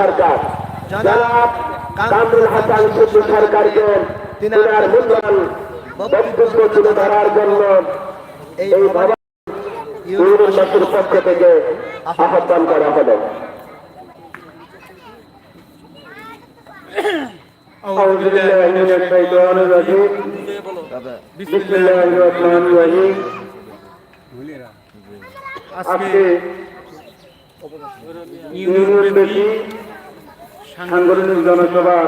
সরকার জনাব কামরুল হাসান সিদ্ধু সরকারকে তিনার মূল্যবান বক্তব্য তুলে ধরার জন্য এই এই ভবন ইউনিয়নবাসীর পক্ষ থেকে আহ্বান করা হলো أعوذ بالله من الشيطان الرجيم بسم الله الرحمن الرحيم আজকে ইউনিয়নবাসী সাংগঠনিক জনসভার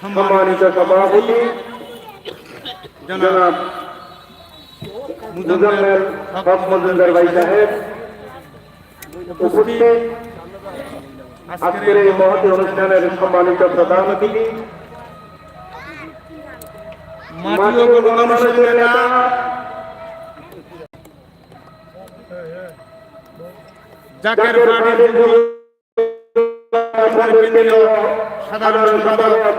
সম্মানিত সভাপতি জনাব মুজাম্মেল হক মজুমদার ভাই সাহেব উপস্থিত। আজকের এই মহতি অনুষ্ঠানের সম্মানিত প্রধান অতিথি। জাকের পার্টির সাধারণ সম্পাদক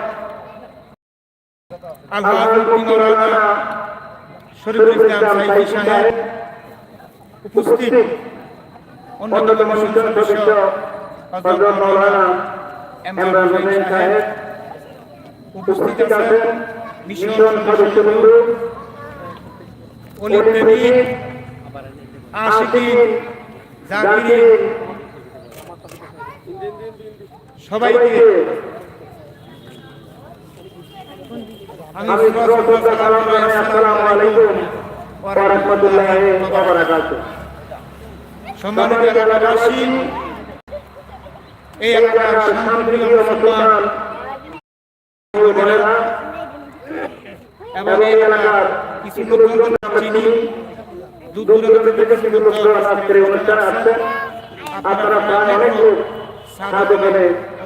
শরীফুল ইসলাম সাইদি সাহেব উপস্থিত অন্যতম সদস্য হযরত মাওলানা ইমরান হোসেন সাহেব উপস্থিত আছেন মিশন আশিকিন জাকিরিন সবাইকে আমি সালাম আসসালামু আলাইকুম ওয়া রাহমাতুল্লাহি ওয়া বারাকাতুহু। সম্মানিত এলাকাবাসী এই এলাকার শান্তিপ্রিয় মুসলমান এবং এই এলাকার কিছু লোকজন চিনি দূর দূরান্ত থেকে কিছু লোকজন আজকের অনুষ্ঠানে আসছেন। আপনারা প্রায় অনেক লোক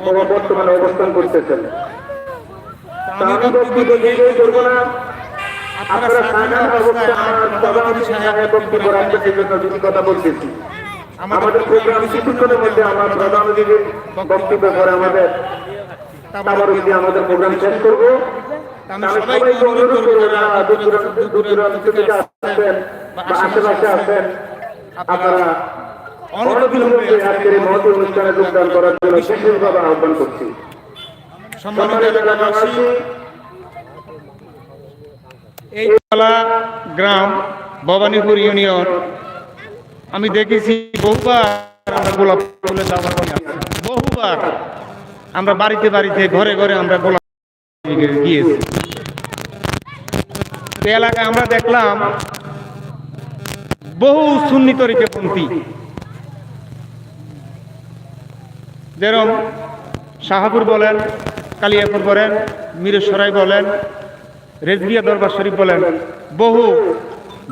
সাধকেনে বর্তমানে অবস্থান করতেছেন। আমি বক্তব্য দীর্ঘ করব না। আপনারা সাধারণ অবস্থায় আমার সভাপতি সাহেব বক্তব্য রাখতে সেই জন্য দুটি কথা বলতেছি। আমাদের প্রোগ্রাম কিছুক্ষণের মধ্যে আমার প্রধান অতিথির বক্তব্য পরে আমাদের তারপর যদি আমাদের প্রোগ্রাম শেষ করব। আমি আমি সবাইকে সবাইকে অনুরোধ করব যারা দূর দূরান্ত থেকে বা আশেপাশে আপনারা অনবিলম্বে আজকের এই অনুষ্ঠানে যোগদান করার জন্য বিশেষভাবে আহ্বান করছি। সম্মানিত এলাকাবাসী এই কলা গ্রাম ভবানীপুর ইউনিয়ন। আমি দেখেছি বহুবার আমরা গোলাপ ফুলের বহুবার। আমরা বাড়িতে বাড়িতে ঘরে ঘরে আমরা গোলাপ গিয়েছি এলাকায় আমরা দেখলাম বহু সুন্নি তরিকাপন্থী যেরকম শাহাপুর বলেন, কালিয়াপুর বলেন মিরেশ্বরাই বলেন, রেজবিয়া দরবার শরীফ বলেন, বহু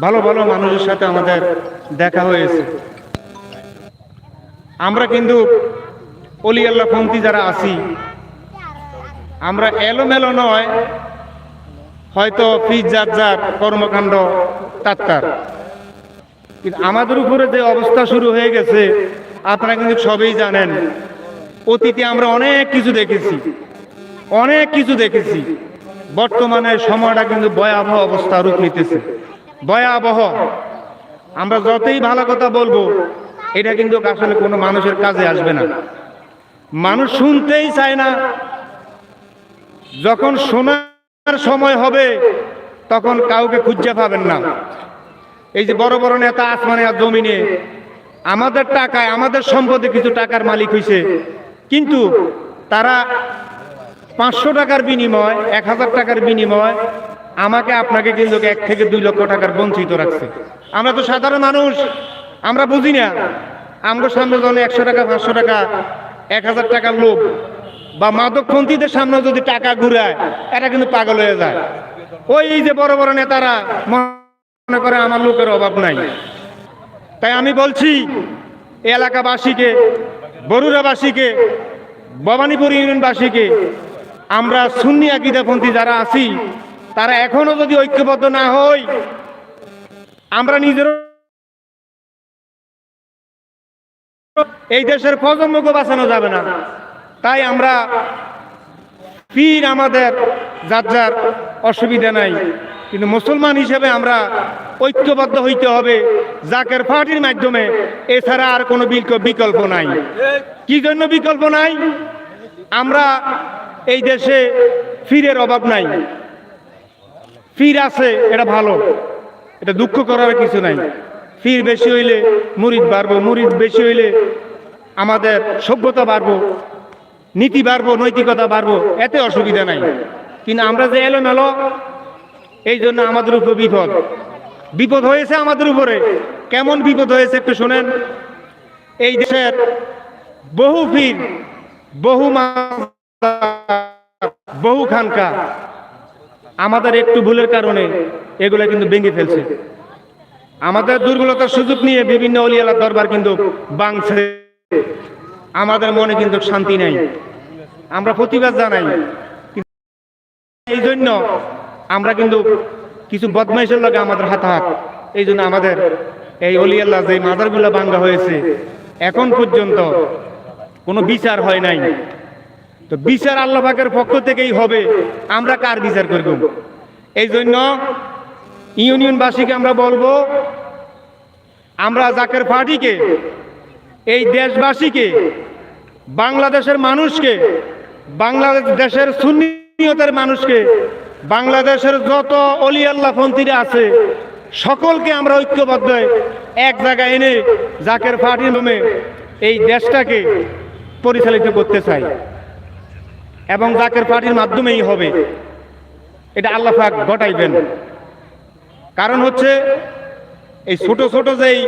ভালো ভালো মানুষের সাথে আমাদের দেখা হয়েছে। আমরা কিন্তু অলি আল্লাহ পন্থী যারা আছি, আমরা এলোমেলো নয়, হয়তো ফিজ যার যার কর্মকাণ্ড তাত্তার কিন্তু আমাদের উপরে যে অবস্থা শুরু হয়ে গেছে, আপনারা কিন্তু সবই জানেন অতীতে আমরা অনেক কিছু দেখেছি। অনেক কিছু দেখেছি। বর্তমানে সময়টা কিন্তু ভয়াবহ অবস্থা রূপ নিতেছে। ভয়াবহ। আমরা যতই ভালো কথা বলব, এটা কিন্তু আসলে কোনো মানুষের কাজে আসবে না। মানুষ শুনতেই চায় না। যখন শোনার সময় হবে, তখন কাউকে খুঁজে পাবেন না। এই যে বড় বড় নেতা আসমানে আর জমিনে, আমাদের টাকায়, আমাদের সম্পদে কিছু টাকার মালিক হয়েছে কিন্তু তারা পাঁচশো টাকার বিনিময়, এক হাজার টাকার বিনিময় আমাকে আপনাকে কিন্তু এক থেকে দুই লক্ষ টাকার বঞ্চিত রাখছে। আমরা তো সাধারণ মানুষ, আমরা বুঝি না। আমরা সামনে যখন একশো টাকা, পাঁচশো টাকা, এক হাজার টাকার লোক বা মাদকপন্থীদের সামনে যদি টাকা ঘুরায়, এটা কিন্তু পাগল হয়ে যায়। ওই যে বড় বড় নেতারা, মনে করে আমার লোকের অভাব নাই। তাই আমি বলছি, এলাকাবাসীকে বরুরাবাসীকে ভবানীপুর ইউনিয়নবাসীকে, আমরা সুন্নি আকিদাপন্থী যারা আছি, তারা এখনও যদি ঐক্যবদ্ধ না হই, আমরা নিজের এই দেশের প্রজন্মকে বাঁচানো যাবে না। তাই আমরা পীর আমাদের যার যার অসুবিধা নাই, কিন্তু মুসলমান হিসেবে আমরা ঐক্যবদ্ধ হইতে হবে। জাকের পার্টির মাধ্যমে এছাড়া আর কোনো বিকল্প নাই। কি জন্য বিকল্প নাই? আমরা এই দেশে ফিরের অভাব নাই। ফির আছে, এটা ভালো। এটা দুঃখ করার কিছু নাই। ফির বেশি হইলে মুরিদ বাড়বো, মুরিদ বেশি হইলে আমাদের সভ্যতা বাড়বো, নীতি বাড়বো, নৈতিকতা বাড়বো, এতে অসুবিধা নাই। কিন্তু আমরা যে এলো এলোমেলো, এই জন্য আমাদের উপর বিপদ। বিপদ হয়েছে আমাদের উপরে। কেমন বিপদ হয়েছে একটু শোনেন। এই দেশের বহু ফির বহু বহু খানকা আমাদের একটু ভুলের কারণে এগুলো কিন্তু ভেঙে ফেলছে। আমাদের দুর্বলতার সুযোগ নিয়ে বিভিন্ন অলিয়ালার দরবার কিন্তু বাংছে আমাদের মনে কিন্তু শান্তি নাই। আমরা প্রতিবাদ জানাই। এই জন্য আমরা কিন্তু কিছু বদমাইশের লগে আমাদের হাত হাত এই জন্য আমাদের এই অলিয়াল্লাহ যে মাদারগুলো ভাঙ্গা হয়েছে, এখন পর্যন্ত কোনো বিচার হয় নাই। তো বিচার আল্লাহ পাকের পক্ষ থেকেই হবে, আমরা কার বিচার করব? এই জন্য ইউনিয়নবাসীকে আমরা বলব, আমরা জাকের পার্টিকে এই দেশবাসীকে, বাংলাদেশের মানুষকে, বাংলাদেশ দেশের সুন্নিয়তের মানুষকে বাংলাদেশের যত অলি আল্লাহ পন্থীরা আছে, সকলকে আমরা ঐক্যবদ্ধ এক জায়গায় এনে জাকের পার্টির নামে এই দেশটাকে পরিচালিত করতে চাই। এবং জাকের পার্টির মাধ্যমেই হবে। এটা আল্লাহ পাক ঘটাইবেন। কারণ হচ্ছে, এই ছোট ছোট যেই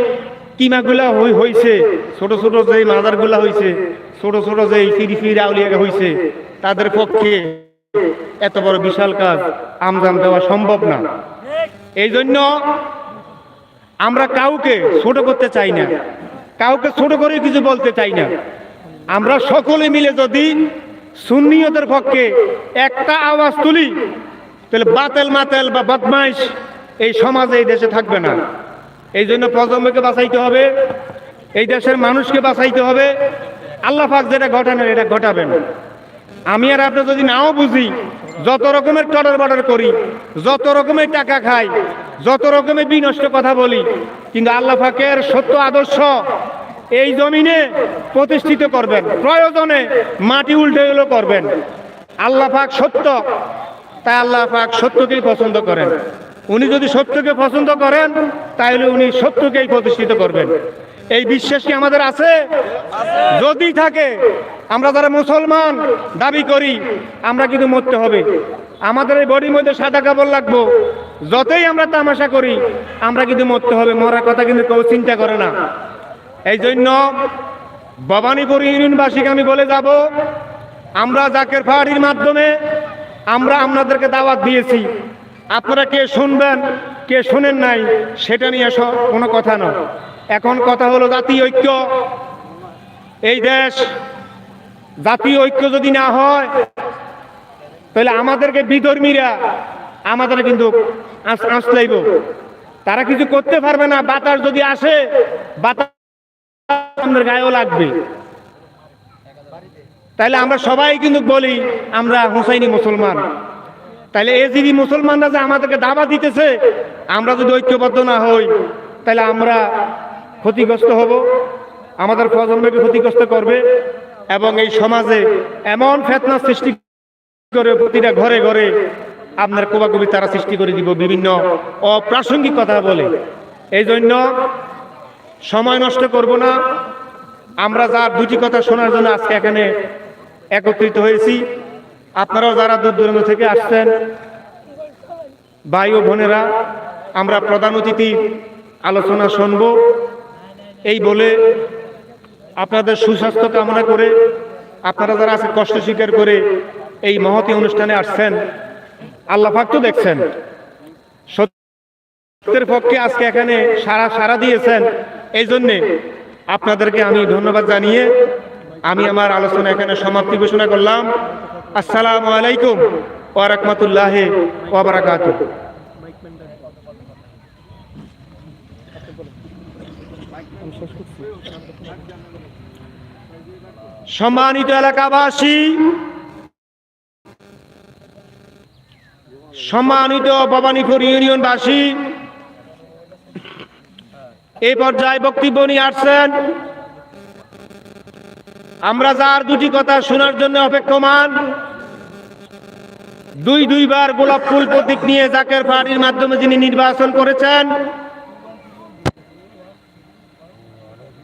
কিমাগুলা হইছে, ছোট ছোট যেই মাজারগুলা হইছে, ছোট ছোট যেই ফিরি ফিরি আউলিয়া হইছে, তাদের পক্ষে এত বড় বিশাল কাজ আমদাম দেওয়া সম্ভব না। এই জন্য আমরা কাউকে ছোট করতে চাই না। কাউকে ছোট করে কিছু বলতে চাই না। আমরা সকলে মিলে যদি সুন্নিয়তের পক্ষে একটা আওয়াজ তুলি, তাহলে বাতেল মাতেল বা বদমাইশ এই সমাজে এই দেশে থাকবে না। এই জন্য প্রজন্মকে বাঁচাইতে হবে, এই দেশের মানুষকে বাঁচাইতে হবে। আল্লাহ পাক যেটা ঘটানোর এটা ঘটাবেন। আমি আর আপনি যদি নাও বুঝি, যত রকমের টডর বর্ডার করি, যত রকমের টাকা খাই, যত রকমের বিনষ্ট কথা বলি, কিন্তু আল্লাহ পাকের সত্য আদর্শ এই জমিনে প্রতিষ্ঠিত করবেন, প্রয়োজনে মাটি উল্টে হলেও করবেন। আল্লাহ পাক সত্য, তাই আল্লাহ পাক সত্যকেই পছন্দ করেন। উনি যদি সত্যকে পছন্দ করেন তাহলে উনি সত্যকেই প্রতিষ্ঠিত করবেন। এই বিশ্বাস কি আমাদের আছে? যদি থাকে, আমরা যারা মুসলমান, দাবি করি, আমরা কিন্তু মরতে হবে। আমাদের এই বডির মধ্যে সাদা কাপড় লাগবো। যতই আমরা তামাশা করি, আমরা কিন্তু মরতে হবে। মরার কথা কিন্তু কেউ চিন্তা করে না। এই জন্য ভবানীপুর ইউনিয়নবাসীকে আমি বলে যাব, আমরা জাকের ফাড়ির মাধ্যমে আমরা আপনাদেরকে দাওয়াত দিয়েছি। আপনারা কে শুনবেন, কে শুনেন নাই, সেটা নিয়ে কোনো কথা নয়। এখন কথা হলো জাতীয় ঐক্য। এই দেশ জাতীয় ঐক্য যদি না হয়, তাহলে আমাদেরকে বিধর্মীরা আমাদের কিন্তু আস- আসলাইব তারা কিছু করতে পারবে না, বাতাস যদি আসে, বাতাস আমাদের গায়েও লাগবে। তাহলে আমরা সবাই কিন্তু বলি, আমরা হুসাইনি মুসলমান। তাহলে এ যদি মুসলমানরা যে আমাদেরকে দাবা দিতেছে, আমরা যদি ঐক্যবদ্ধ না হই, তাহলে আমরা ক্ষতিগ্রস্ত হব, আমাদের প্রজন্মকে ক্ষতিগ্রস্ত করবে এবং এই সমাজে এমন ফেতনা সৃষ্টি করে প্রতিটা ঘরে ঘরে আপনার কোবাকবি তারা সৃষ্টি করে দিব বিভিন্ন অপ্রাসঙ্গিক কথা বলে। এই জন্য সময় নষ্ট করব না। আমরা যার দুটি কথা শোনার জন্য আজকে এখানে একত্রিত হয়েছি। আপনারাও যারা দূর দূরান্ত থেকে আসছেন, ভাই ও বোনেরা, আমরা প্রধান অতিথি আলোচনা শুনব। এই বলে আপনাদের সুস্বাস্থ্য কামনা করে আপনারা যারা আজকে কষ্ট স্বীকার করে এই মহতি অনুষ্ঠানে আসছেন, আল্লাহ পাক তো দেখছেন। সত্যের পক্ষে আজকে এখানে সারা সারা দিয়েছেন। এই জন্যে আপনাদেরকে আমি ধন্যবাদ জানিয়ে আমি আমার আলোচনা এখানে সমাপ্তি ঘোষণা করলাম। আসসালামু আলাইকুম ওয়া রাহমাতুল্লাহি ওয়া সম্মানিত এলাকাবাসী, সম্মানিত ভবানীপুর ইউনিয়নবাসী, এই পর্যায়ে বক্তব্য নিয়ে আসছেন। আমরা যার দুটি কথা শোনার জন্য অপেক্ষমান, দুই দুইবার গোলাপ ফুল প্রতীক নিয়ে জাকের পার্টির মাধ্যমে যিনি নির্বাচন করেছেন